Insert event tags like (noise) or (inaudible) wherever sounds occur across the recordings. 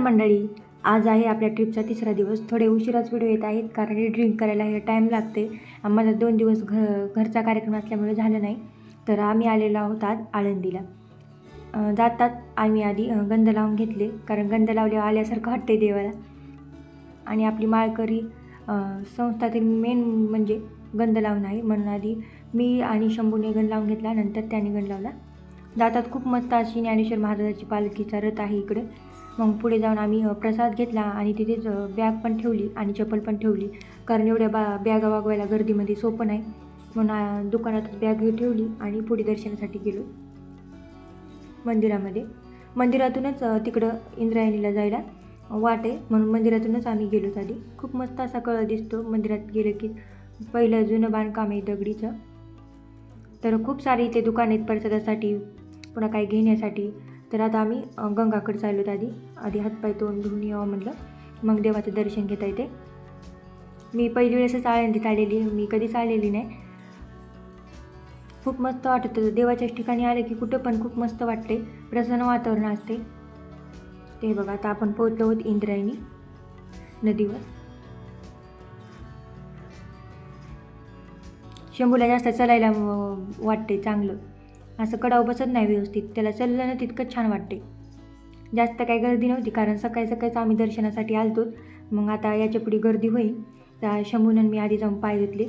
नमस्कार मंडळी. आज आहे आपल्या ट्रिपचा तिसरा दिवस. थोडे उशिराच व्हिडिओ येत आहेत कारण ड्रिंक करायला हे टाईम लागते आम्हाला दोन दिवस घ घरचा कार्यक्रम असल्यामुळे झालं नाही. तर आम्ही आलेलो आहोत आज आळंदीला. जातात आम्ही आधी गंध लावून घेतले. कारण गंध लावल्यावर आल्यासारखं वाटते देवाला. आणि आपली माळकरी संस्थातील मेन म्हणजे गंध लावून आहे. म्हणून आधी मी आणि शंभूने गंध लावून घेतला. नंतर त्याने गंध लावला. जातात खूप मस्त अशी ज्ञानेश्वर महाराजाची पालखीचा रथ आहे इकडे. मग पुढे जाऊन आम्ही प्रसाद घेतला आणि तिथेच बॅग पण ठेवली आणि चप्पल पण ठेवली. कारण एवढ्या बा बॅगा वागवायला गर्दीमध्ये सोपं नाही. म्हणून दुकानातच बॅग ठेवली आणि पुढे दर्शनासाठी गेलो. मंदिरामध्ये. मंदिरातूनच तिकडं इंद्रायणीला जायला वाट आहे. म्हणून मंदिरातूनच आम्ही गेलो आधी खूप मस्त असा कळ दिसतो. मंदिरात गेलं की पहिलं जुनं बांधकाम आहे दगडीचं. तर खूप सारी इथे दुकान आहेत प्रसादासाठी पुन्हा काही घेण्यासाठी. तर आता आम्ही गंगाकडे चाललो आधी. आधी हातपाय तोंड धुवून यावं म्हटलं. मग देवाचं दर्शन घेता येते. मी पहिली वेळेसच आळंदीत आलेली मी कधीच आलेली नाही. खूप मस्त वाटत होतं. देवाच्याच ठिकाणी आले की कुठं पण खूप मस्त वाटते. प्रसन्न वातावरण असते. ते बघा आता आपण पोहोचलो आहोत इंद्रायणी नदीवर. शंभूला जास्त चालायला वाटते चांगलं. असं कडाव बसत नाही व्यवस्थित. त्याला चाललं ना छान वाटते. जास्त काही गर्दी नव्हती कारण सकाळी सकाळीच आम्ही दर्शनासाठी आलतो. मग आता याच्यापुढे गर्दी होईल. त्या शंभूनं मी आधी जाऊन पाय धुतले.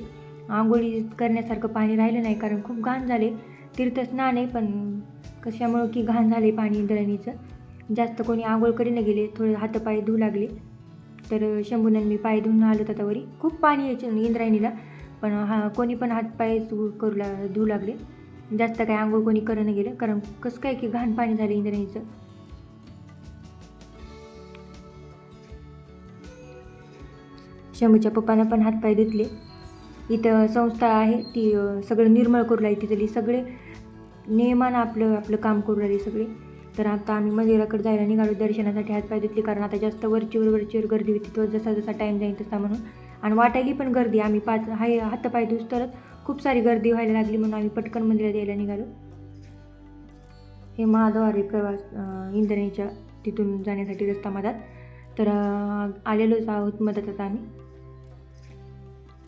आंघोळी करण्यासारखं पाणी राहिलं नाही कारण खूप घाण झाले. तीर्थस्नान आहे पण कशामुळं की घाण झाले पाणी इंद्रायणीचं? जास्त कोणी आंघोळ करीना गेले थोडे हातपाय धुऊ लागले. तर शंभूनं मी पाय धुवून आलो होता वरी खूप पाणी यायचे इंद्रायणीला पण हा कोणी पण हातपाय करू ला धुऊ लागले. जास्त काय आंघोळ कोणी करणं गेलं कारण कसं काय की घाण पाणी झालं इंद्रायणीचं शंभूच्या पप्पानं पण हातपाय धुतले. इथं संस्था आहे ती सगळं निर्मळ करू लागली तिथली सगळे नियमानं आपलं आपलं काम करू लागले सगळे. तर आता आम्ही मंदिराकडे जायला निघालो दर्शनासाठी हातपाय धुतले कारण आता जास्त वरचीवर वरचीवर गर्दी होती तो जसा जसा टाईम जाईल तसा म्हणून. आणि वाटायली पण गर्दी आम्ही पाच हाय हातपाय धुस तरच खूप सारी गर्दी व्हायला लागली म्हणून आम्ही पटकन मंदिरात यायला निघालो. हे महाद्वारे प्रवास इंद्रणीच्या तिथून जाण्यासाठी रस्ता मधात. तर आलेलोच आहोत मदत आता आम्ही.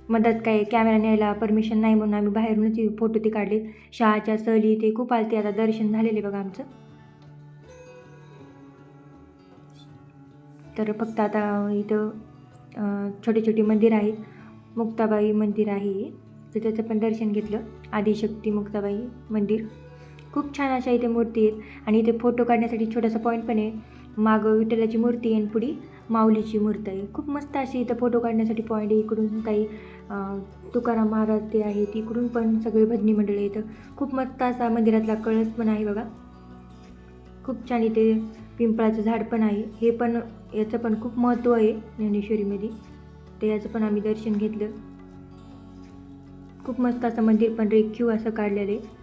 मदत काही कॅमेरा न्यायला परमिशन नाही म्हणून आम्ही बाहेरूनच फोटो ते काढले. शहाच्या सहली ते खूप आलते आता दर्शन झालेले बघा आमचं. तर फक्त आता इथं छोटे छोटे मंदिर आहेत. मुक्ताबाई मंदिर आहे तर त्याचं पण दर्शन घेतलं. आदिशक्ती मुक्ताबाई मंदिर. खूप छान अशा इथे मूर्ती आहेत. आणि इथे फोटो काढण्यासाठी छोटासा पॉईंट पण आहे. मागं विठ्ठलाची मूर्ती आहे आणि पुढे माऊलीची मूर्ती आहे. खूप मस्त अशी इथं फोटो काढण्यासाठी पॉईंट आहे. इकडून काही तुकाराम महाराज ते आहेत. इकडून पण सगळे भजनी मंडळ इथं खूप मस्त असा मंदिरातला कळस पण आहे बघा. खूप छान इथे पिंपळाचं झाड पण आहे. हे पण याचं पण खूप महत्त्व आहे ज्ञानेश्वरीमध्ये. तर याचं पण आम्ही दर्शन घेतलं. खूप मस्त असं मंदिर पण रेखीव असं काढलेलं आहे.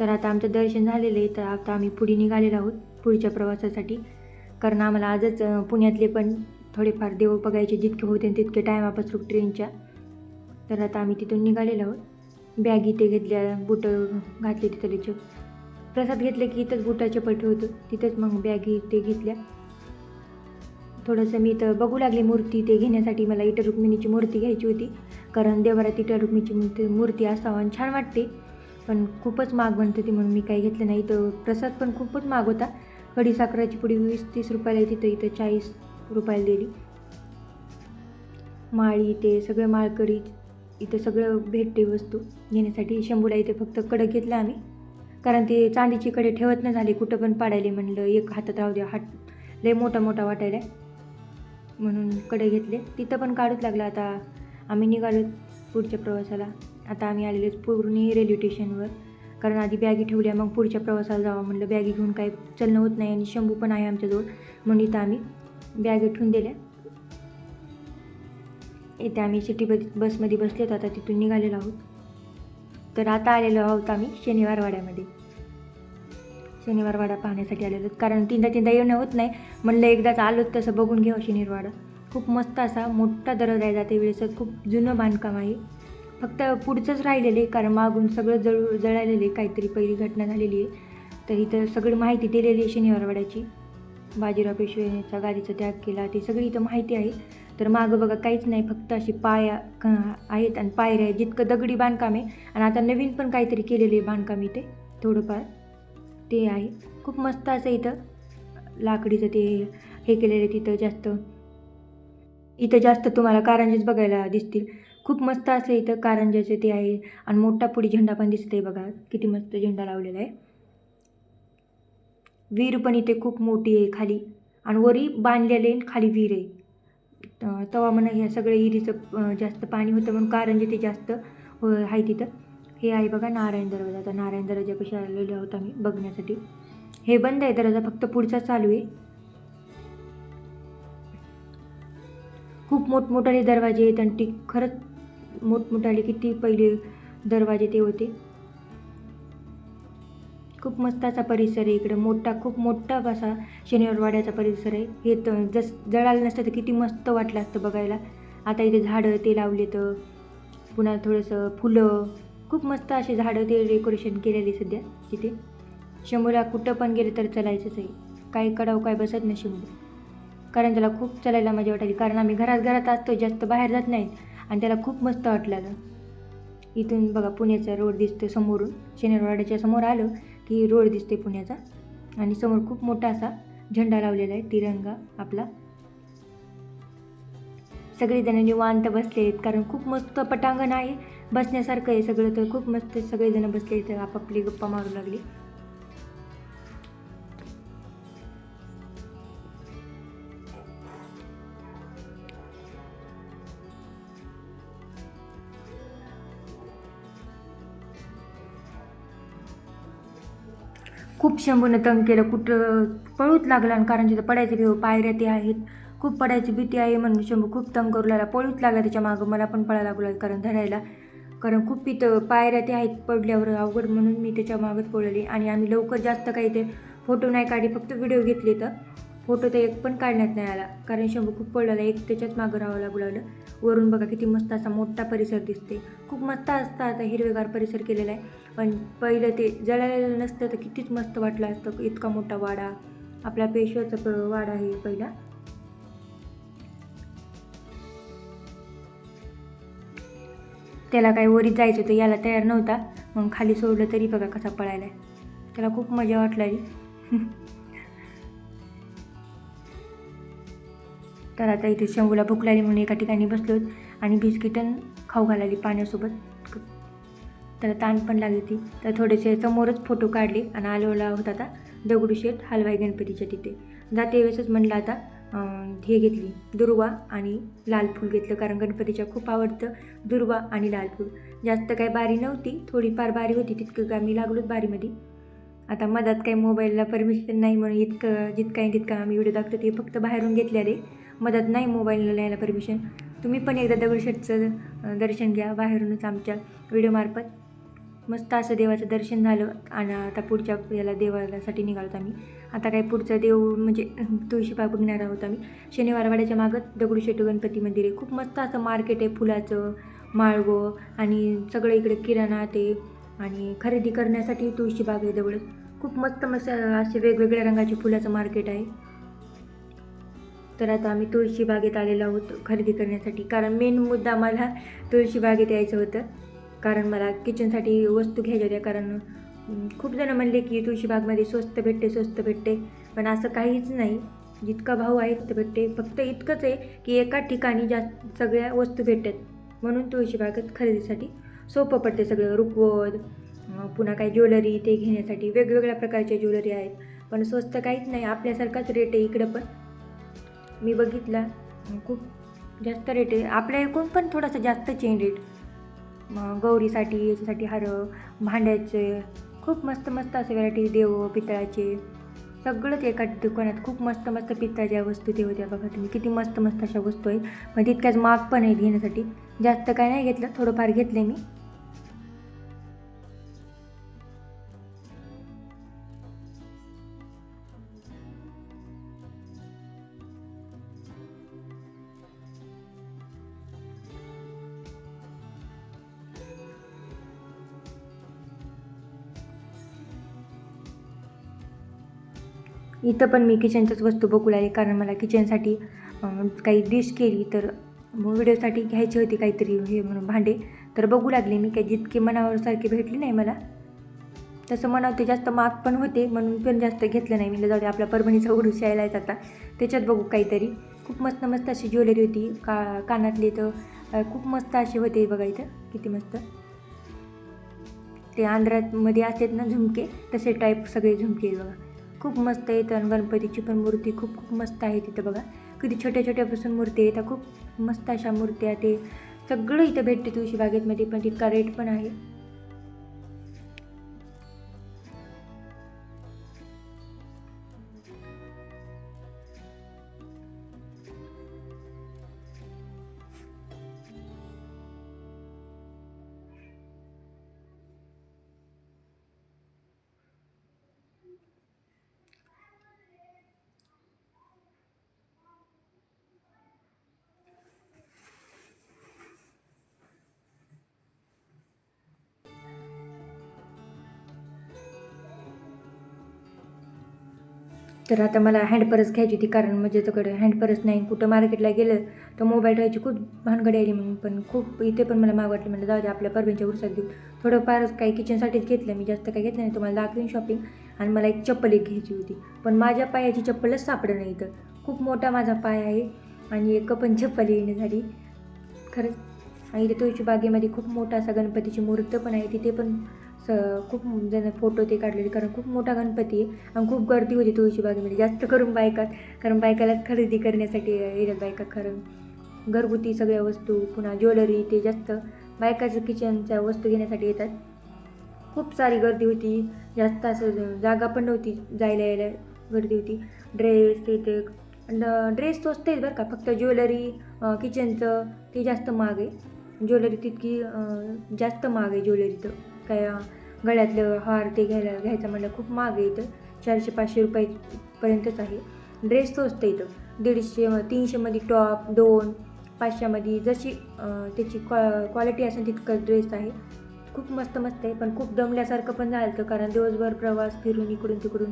तर आता आमचं दर्शन झालेलं आहे तर आता आम्ही पुढे निघालेलो आहोत पुढच्या प्रवासासाठी. कारण आम्हाला आजच पुण्यातले पण थोडेफार देव बघायचे जितके होते तितके टायमापासून ट्रेनच्या तर आता आम्ही तिथून निघालेलो आहोत. बॅगी ते घेतल्या बुटं घातले तिथं त्याचे प्रसाद घेतले की इथंच बुटाचे पट होतं. तिथंच मग बॅगी ते घेतल्या. थोडंसं मी इथं बघू लागले मूर्ती ते घेण्यासाठी मला इटर रुक्मिणीची मूर्ती घ्यायची होती. कारण देवरात इटर रुक्मिणीची मूर्ती मूर्ती असावं आणि छान वाटते. पण खूपच महाग बनते ती म्हणून मी काही घेतलं नाही. तर प्रसाद पण खूपच महाग होता. कढी साखराची पुढी वीस तीस रुपयाला तिथं इथं चाळीस रुपयाला दिली. माळी ते सगळं माळकरी इथं सगळं भेटते वस्तू घेण्यासाठी. शंभूला इथे फक्त कडक घेतलं आम्ही. कारण ते चांदीची कडे ठेवत नाही झाले कुठं पण पाडायले म्हणलं एक हातात राहू द्या हात लय मोठा मोठा वाटायला म्हणून कडे घेतले. तिथं पण काढूच लागलं. आता आम्ही निघालो पुढच्या प्रवासाला. आता आम्ही आलेलोच पूर्ण रेल्वे स्टेशनवर कारण आधी बॅगी ठेवल्या मग पुढच्या प्रवासाला जावं म्हणलं. बॅगी घेऊन काही चलणं होत नाही आणि शंभू पण आहे आमच्याजवळ. म्हणून इथं आम्ही बॅग ठेवून दिल्या. इथे आम्ही सिटी बस बसमध्ये बसले होतो आता तिथून निघालेलो आहोत. तर आता आलेलो आहोत आम्ही शनिवार वाड्यामध्ये शनिवारवाडा पाहण्यासाठी आलेलो कारण तीनदा तीनदा येणं होत नाही. म्हणलं एकदाच आलो तसं बघून घ्यावं शनिवारवाडा खूप मस्त असा मोठा दरवाजा आहे जाते वेळेस खूप जुनं बांधकाम आहे. फक्त पुढचंच राहिलेलं आहे कारण मागून सगळं जळू जळालेलं आहे. काहीतरी पहिली घटना झालेली आहे. तर इथं सगळी माहिती दिलेली आहे शनिवारवाड्याची बाजीराव पेशवेचा गादीचा त्याग केला. ते सगळी इथं माहिती आहे. तर मागं बघा काहीच नाही. फक्त अशी पाया आहेत आणि पायऱ्या आहेत. जितकं दगडी बांधकाम आहे. आणि आता नवीन पण काहीतरी केलेले आहे बांधकाम इथे. थोडंफार. ते आहे. खूप मस्त असं इथं लाकडीचं ते हे केलेलं आहे तिथं जास्त. इथं जास्त तुम्हाला कारंजेच बघायला दिसतील. खूप मस्त असं इथं कारंजाचं ते आहे आणि मोठा पुढे झेंडा पण दिसत आहे बघा. किती मस्त झेंडा लावलेला आहे. विहीर पण इथे खूप मोठी आहे खाली. आणि वरी बांधलेले आहे, खाली विहीर आहे. तवा तेव्हा म्हणा ह्या सगळ्या विहिरीचं जास्त पाणी होतं म्हणून कारंजे ते जास्त आहे तिथं. हे आहे बघा नारायण दरवाजा. आता नारायण दरवाजापाशी आलेलो आहोत आम्ही बघण्यासाठी. हे बंद आहे दरवाजा फक्त पुढचा चालू आहे. खूप मोठमोठाले दरवाजे आहेत आणि ती खरंच मोठमोठाले किती पहिले दरवाजे ते होते. खूप मस्त असा परिसर आहे इकडं. मोठा खूप मोठा असा शनिवारवाड्याचा परिसर आहे. हे तर जस जळालं नसतं तर किती मस्त वाटलं असतं बघायला. आता इथे झाडं ते लावले तर पुन्हा थोडंसं फुलं खूप मस्त असे झाडं ते डेकोरेशन केलेले सध्या तिथे. शंभूला कुठं पण गेले तर चालायचंच आहे. काही कडाव काय बसत नाही शंभू कारण त्याला खूप चलायला मजा वाटायची. कारण आम्ही घरात घरात असतो जास्त बाहेर जात नाहीत आणि त्याला खूप मस्त वाटलेलं इथून बघा पुण्याचा रोड दिसतो समोरून. शनिवारवाड्याच्या समोर आलं की रोड दिसते पुण्याचा. आणि समोर खूप मोठा असा झेंडा लावलेला आहे तिरंगा आपला. सगळेजण निवांत बसले आहेत कारण खूप मस्त पटांगण आहे. बसण्यासारखं आहे सगळं तर खूप मस्त सगळेजण बसले आहेत आपापली गप्पा मारू लागली. खूप शंभून तंग केलं कुठं पळूच लागला आणि कारण तिथं पडायचं पायऱ्या ते आहेत. खूप पडायची भीती आहे म्हणून शंभू खूप तंग करू लागला. पळूच लागला त्याच्या मागं. मला पण पळायला लागला कारण धरायला. कारण खूप तिथं पायऱ्या ते आहेत पडल्यावर अवघड म्हणून मी त्याच्या मागच पळली आणि आम्ही लवकर जास्त काही ते फोटो नाही काढले फक्त व्हिडिओ घेतले तर. फोटो तर एक पण काढण्यात नाही आला. कारण शंभू खूप पडलेला एक त्याच्याच मागं राहावं लागू लागलं. वरून बघा किती मस्त असा मोठा परिसर दिसते खूप मस्त असता आता हिरवेगार परिसर केलेला आहे. पण पहिलं ते जळालेलं नसतं तर कितीच मस्त वाटलं असतं. इतका मोठा वाडा. आपला पेशव्याचा प- वाडा आहे पहिला. त्याला काही वरीत जायचं होतं याला तयार नव्हता. मग खाली सोडलं तरी बघा कसा पळायला. त्याला खूप मजा वाटलेली (laughs) तर आता इथे शंभूला भूक लागली म्हणून एका ठिकाणी बसलो आणि बिस्किटन खाऊ घालाली पाण्यासोबत. त्याला ताण पण लागली होती. तर थोडेसे समोरच फोटो काढले आणि आलोला होता आता दगडूशेठ हलवाई गणपतीच्या तिथे. जाते वेळेसच म्हणलं आता हे घेतली. दुर्वा आणि लाल फूल घेतलं कारण गणपतीच्या खूप आवडतं दुर्वा आणि लाल फूल. जास्त काही बारी नव्हती थोडीफार बारी होती तितकं का मी लागलोच बारीमध्ये. आता मधात काही मोबाईलला परमिशन नाही म्हणून इतकं जितकं आहे आम्ही व्हिडिओ दाखवतो ते फक्त बाहेरून घेतलेले मधात नाही मोबाईलला न्यायला परमिशन तुम्ही पण एकदा दगडूशेठचं दर्शन घ्या बाहेरूनच आमच्या व्हिडिओमार्फत मस्त असं देवाचं दर्शन झालं आणि आता पुढच्या याला देवासाठी निघालो आम्ही. आता काय पुढचं देव म्हणजे तुळशीबाग बघणार आहोत आम्ही. शनिवारवाड्याच्या मागत दगडूशेठ गणपती मंदिर आहे. खूप मस्त असं मार्केट आहे फुलाचं माळवं आणि सगळं इकडे किराणा ते आणि खरेदी करण्यासाठी तुळशीबाग आहे जवळच. खूप मस्त मस्त असे वेगवेगळ्या रंगाचे फुलाचं मार्केट आहे. तर आता आम्ही तुळशीबागेत आलेलो आहोत खरेदी करण्यासाठी. कारण मेन मुद्दा मला तुळशीबागेत यायचं होतं. कारण मला किचनसाठी वस्तू घ्यायच्या होत्या. कारण खूप जणं म्हणले की तुळशी बागमध्ये स्वस्त भेटते स्वस्त भेटते. पण असं काहीच नाही. जितका भाव आहे तिथं भेटते. फक्त इतकंच आहे की एका ठिकाणी जास्त सगळ्या वस्तू भेटतात. म्हणून तुळशी बागेत खरेदीसाठी सोपं पडते सगळं. रुकवत पुन्हा काही ज्वेलरी ते घेण्यासाठी वेगवेगळ्या प्रकारच्या ज्वेलरी आहेत. पण स्वस्त काहीच नाही. आपल्यासारखाच रेट आहे इकडं पण. मी बघितला. खूप जास्त रेट आहे. आपल्या एकूण पण थोडासा जास्त चेन रेट गौरीसाठी याच्यासाठी हार भांड्याचे खूप मस्त मस्त असे व्हरायटी देव पितळाचे. सगळंच एका दुकानात खूप मस्त मस्त पितळाच्या वस्तू ते होत्या बघा तुम्ही. किती मस्त मस्त अशा वस्तू आहेत. मग तितक्याच माग पण आहेत घेण्यासाठी. जास्त काय नाही घेतलं थोडंफार घेतलं मी. इथं पण मी किचनच्याच वस्तू बघू लागले कारण मला किचनसाठी काही डिश केली तर व्हिडिओसाठी घ्यायची होती काहीतरी हे म्हणून भांडे. तर बघू लागले मी काही जितके मनावर सारखे भेटले नाही मला. तसं म्हणावं ते जास्त माग पण होते म्हणून पण जास्त घेतलं नाही मी. जाऊ दे आपल्या परभणीचा उडूस यायलाच आता. त्याच्यात बघू काहीतरी. खूप मस्त मस्त अशी ज्वेलरी होती का कानातली तर खूप मस्त असे होते बघा इथं. किती मस्त. ते आंध्रामध्ये असतात ना झुमके तसे टाईप सगळे झुमके बघा. खूप मस्त आहेत आणि गणपतीची पण मूर्ती खूप खूप मस्त आहे तिथं बघा. किती छोट्या छोट्यापासून मूर्ती आहेत खूप मस्त अशा मूर्त्या ते सगळं इथं भेटते तुळशी बागेतमध्ये पण तितका रेट पण आहे. तर आता मला हँडपरस घ्यायची होती कारण म्हणजे माझ्याकडे हँडपरस नाही. कुठं मार्केटला गेलं तर मोबाईल ठेवायची खूप भानगडी आली म्हणून. पण खूप इथे पण मला माग वाटलं म्हणजे जाऊ दे आपल्या परभणीच्या उरसात घेऊ थोडंफार काही किचनसाठीच घेतलं मी जास्त काही घेतलं नाही. तुम्हाला दाखवीन शॉपिंग आणि मला एक चप्पल एक घ्यायची होती. पण माझ्या पायाची चप्पलच सापडं नाही इथं. खूप मोठा माझा पाय आहे आणि एक पण चप्पल येणे झाली. खरंच. आणि इथे तुळशी बागेमध्ये खूप मोठा असा गणपतीची मूर्त पण आहे तिथे पण स खूप जण फोटो ते काढलेले कारण खूप मोठा गणपती आहे आणि खूप गर्दी होती तुळशी बागेमध्ये. जास्त करून बायकात कारण बायकाला खरेदी करण्यासाठी येतात बायका खरं घरगुती सगळ्या वस्तू पुन्हा ज्वेलरी ते जास्त बायकाचं किचनच्या वस्तू घेण्यासाठी येतात. खूप सारी गर्दी होती. जास्त असं जागा पण नव्हती जायला यायला गर्दी होती. ड्रेस ते ते ड्रेस स्वस्त आहेत बरं का फक्त ज्वेलरी किचनचं ते जास्त महाग आहे. ज्वेलरी तितकी जास्त महाग आहे ज्वेलरी तर काय गळ्यातलं हार ते घ्यायला घ्यायचं म्हणलं खूप महाग आहे इथं. चारशे पाचशे रुपयापर्यंतच आहे. ड्रेस स्वस्त आहे इथं. दीडशे तीनशेमध्ये टॉप दोन पाचशेमध्ये जशी त्याची क्वा क्वालिटी असेल तितकं ड्रेस आहे. खूप मस्त मस्त आहे पण खूप दमल्यासारखं पण झालं होतं कारण दिवसभर प्रवास फिरून इकडून तिकडून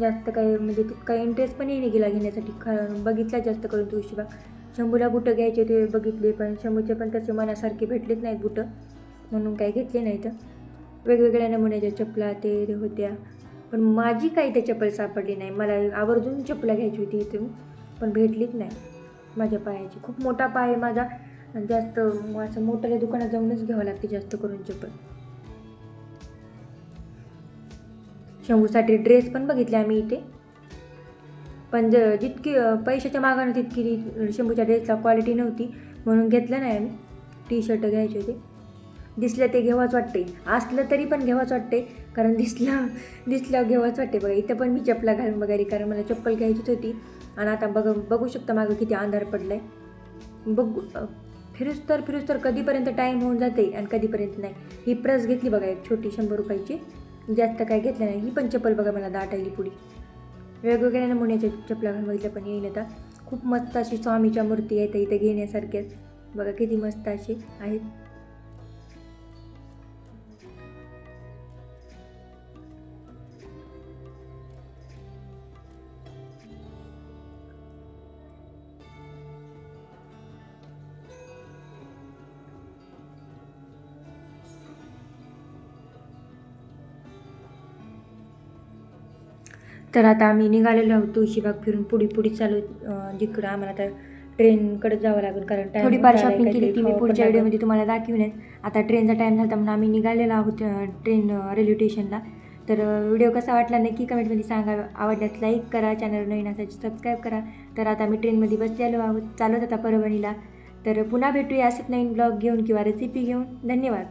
जास्त काही म्हणजे तितका इंटरेस्ट पण येणे गेला घेण्यासाठी. खरं बघितला जास्त करून तुळशीबाग शंभूला बुटं घ्यायचे ते बघितले पण शंभूचे पण तसे मनासारखे भेटलेच नाहीत बुटं. म्हणून काही घेतले नाहीत. वेगवेगळ्या नमुन्याच्या चपला ते ते होत्या. पण माझी काही त्या चप्पल सापडली नाही. मला आवर्जून चपला घ्यायची होती इथून पण भेटलीच नाही. माझ्या पायाची. खूप मोठा पाय आहे माझा. आणि जास्त असं मोठ्या दुकानात जाऊनच घ्यावं लागते जास्त करून चप्पल. शंभूसाठी ड्रेस पण बघितले आम्ही इथे. पण ज जितकी पैशाच्या मागानं तितकी शंभूच्या ड्रेसला क्वालिटी नव्हती. म्हणून घेतलं नाही आम्ही. टी शर्ट घ्यायचे होते. दिसलं ते घेवाच वाटते असलं तरी पण घेवाच वाटते कारण दिसलं दिसलं घेवाच वाटते बघा इथं पण मी चपला घालून वगैरे कारण मला चप्पल घ्यायचीच होती. आणि आता बघ बघू शकता मागं किती अंधार पडलाय. बघू फिरूस तर फिरूस तर कधीपर्यंत टाईम होऊन जाते आणि कधीपर्यंत नाही. ही प्रस घेतली बघा एक छोटी शंभर रुपयाची. जास्त काय घेतलं नाही. ही पण चप्पल बघा मला दाट आली पुढी. वेगवेगळ्या नमुन्याच्या चपला घालून बघितल्या पण येईल आता. खूप मस्त अशी स्वामीच्या मूर्ती आहेत इथे घेण्यासारख्याच बघा किती मस्त अशी आहेत. तर आता आम्ही निघालेलो आहोत तुळशीबाग फिरून. पुढे पुढे चालू जिकडं आम्हाला आता ट्रेनकडे जावं लागेल कारण थोडीफार शॉपिंग केली ती मी पण पुढच्या. व्हिडिओमध्ये तुम्हाला दाखवीनच. आता ट्रेनचा टाईम झाला म्हणून आम्ही निघालेलो आहोत ट्रेन रेल्वे स्टेशनला. तर व्हिडिओ कसा वाटला नक्की कमेंटमध्ये सांगा. आवडल्यास लाईक करा चॅनल नवीन असायची सबस्क्राईब करा. तर आता आम्ही ट्रेनमध्ये बसलेलो आहोत. चालत आता परभणीला. तर पुन्हा भेटूया असेच नवीन ब्लॉग घेऊन किंवा रेसिपी घेऊन. धन्यवाद.